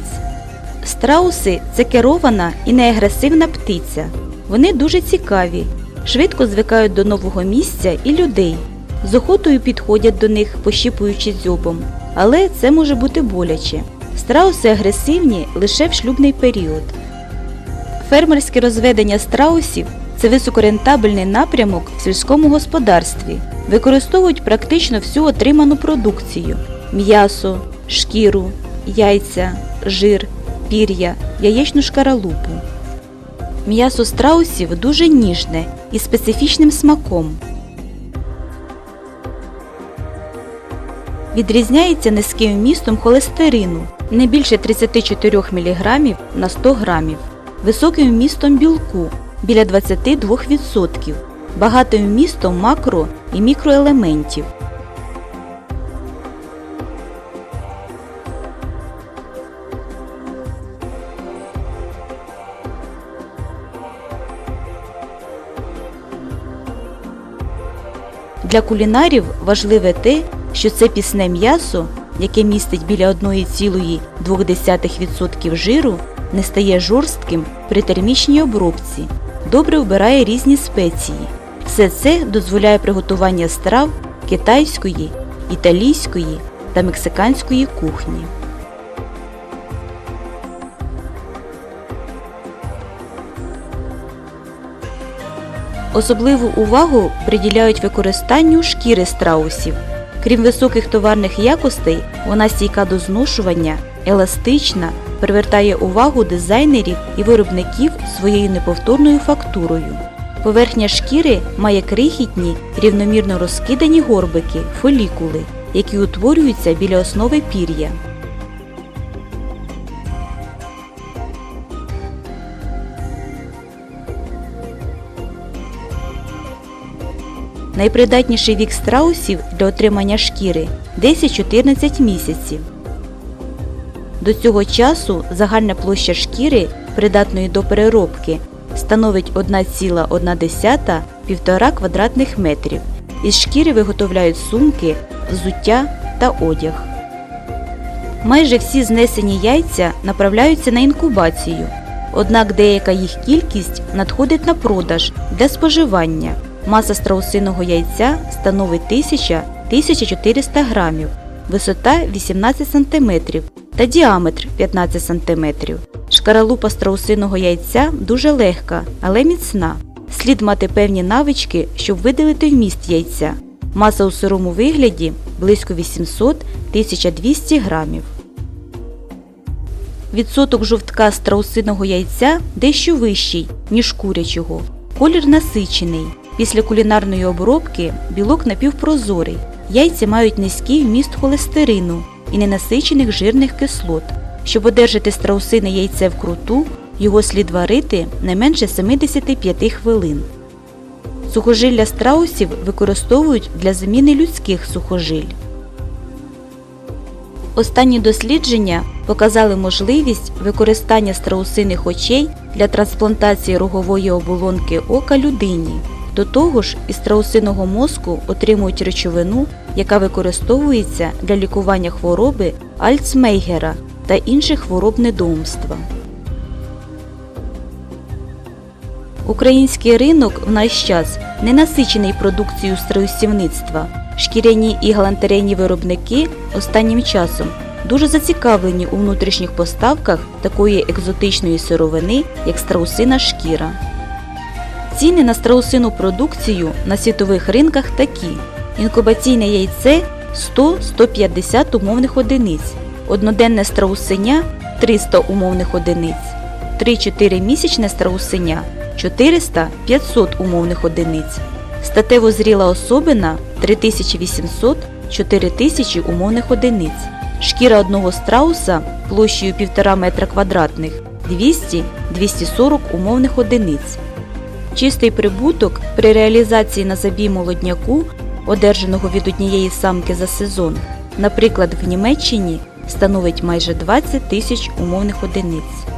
одиниць. Страуси це керована і неагресивна птиця. Вони дуже цікаві, швидко звикають до нового місця і людей. З охотою підходять до них, пощіпуючи дзьобом, але це може бути боляче. Страуси агресивні лише в шлюбний період. Фермерське розведення страусів це високорентабельний напрямок в сільському господарстві. Використовують практично всю отриману продукцію: м'ясо, шкіру, яйця, жир, пір'я, яєчну шкаралупу. М'ясо страусів дуже ніжне і специфічним смаком. Відрізняється низьким вмістом холестерину не більше 34 мг на 100 г, високим вмістом білку біля 22%, багатим вмістом макро і мікроелементів. Для кулінарів важливе те, що це пісне м'ясо, яке містить біля 1,2% жиру, не стає жорстким при термічній обробці, добре вбирає різні спеції. Все це дозволяє приготування страв китайської, італійської та мексиканської кухні. Особливу увагу приділяють використанню шкіри страусів. Крім високих товарних якостей, вона стійка до зношування, еластична, привертає увагу дизайнерів і виробників своєю неповторною фактурою. Поверхня шкіри має крихітні, рівномірно розкидані горбики, фолікули, які утворюються біля основи пір'я. Найпридатніший вік страусів для отримання шкіри 10-14 місяців. До цього часу загальна площа шкіри, придатної до переробки, становить 1,1-1,5 квадратних метрів. Із шкіри виготовляють сумки, взуття та одяг. Майже всі знесені яйця направляються на інкубацію, однак деяка їх кількість надходить на продаж для споживання. Маса страусиного яйця становить 1000-1400 грамів, висота 18 см та діаметр 15 см. Шкаралупа страусиного яйця дуже легка, але міцна. Слід мати певні навички, щоб видалити вміст яйця. Маса у сирому вигляді близько 800-1200 грамів. Відсоток жовтка страусиного яйця дещо вищий, ніж курячого. Колір насичений. Після кулінарної обробки білок напівпрозорий. Яйця мають низький вміст холестерину і ненасичених жирних кислот. Щоб одержати страусине яйце вкруту, його слід варити не менше 75 хвилин. Сухожилля страусів використовують для заміни людських сухожиль. Останні дослідження показали можливість використання страусиних очей для трансплантації рогової оболонки ока людині. До того ж, із страусиного мозку отримують речовину, яка використовується для лікування хвороби Альцмейгера та інших хвороб недоумства. Український ринок в наш час не насичений продукцією страусівництва. Шкіряні і галантерейні виробники останнім часом дуже зацікавлені у внутрішніх поставках такої екзотичної сировини, як страусина шкіра. Ціни на страусину продукцію на світових ринках такі: інкубаційне яйце 100-150 умовних одиниць, одноденне страусеня 300 умовних одиниць, 3-4 місячне страусеня 400-500 умовних одиниць, статево зріла особина 3800-4000 умовних одиниць, шкіра одного страуса площею 1,5 метра квадратних 200-240 умовних одиниць. Чистий прибуток при реалізації на забій молодняку, одержаного від однієї самки за сезон, наприклад, в Німеччині становить майже 20 тисяч умовних одиниць.